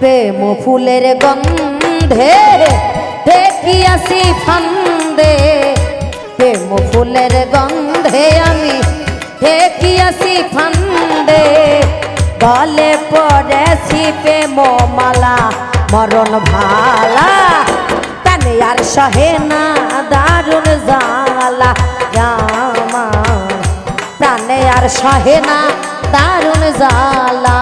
প্রেম ফুলের গন্ধে দেখিয়াছি ফান্দে। প্রেম ফুলের গন্ধে আমি দেখিয়াছি ফান্দে। গলে পড়েছি প্রেম মালা মরণ ভালা। তানে আর সহে না দারুণ জালা। আমার প্রাণে আর সহে না দারুণ জালা।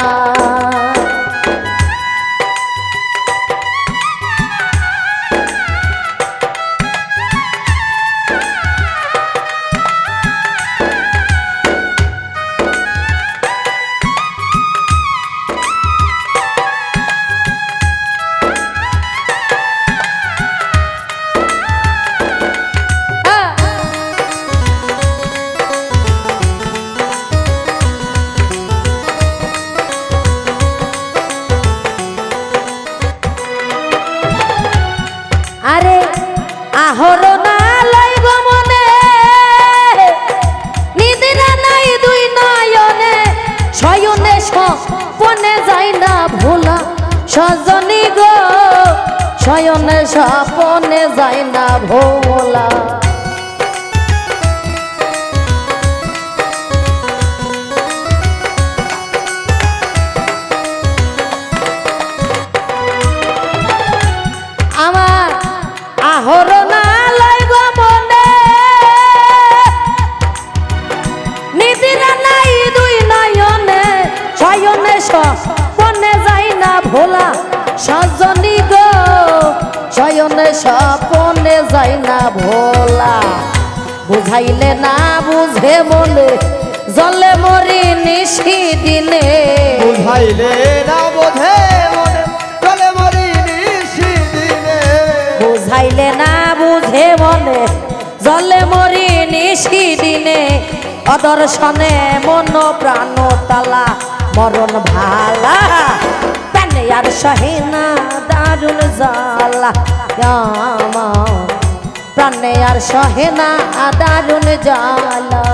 আরে আহর না লইব মনে। নিদিনা নাই দুই নয়নে, শয়নে সপনে যাই না ভোলা। সজনী গো, শয়নে সপনে যাই না ভোলা। স্বপনে যাই না ভোলা সজনী গো। শয়নে স্বপনে যাই না ভোলা। বুঝাইলে না বুঝে মনে জলে মরি নিশি দিনে বুঝাইলে না মনে চলে মরি নিশি দিনে বুঝাইলে না বুঝে মনে জলে মরি নিশি দিনে অদর্শনে মন প্রাণ তালা মরণ ভালা। প্যানে আর সহিনা দারুণ জালা আমার প্রাণে আর সহে না দারুণ জালা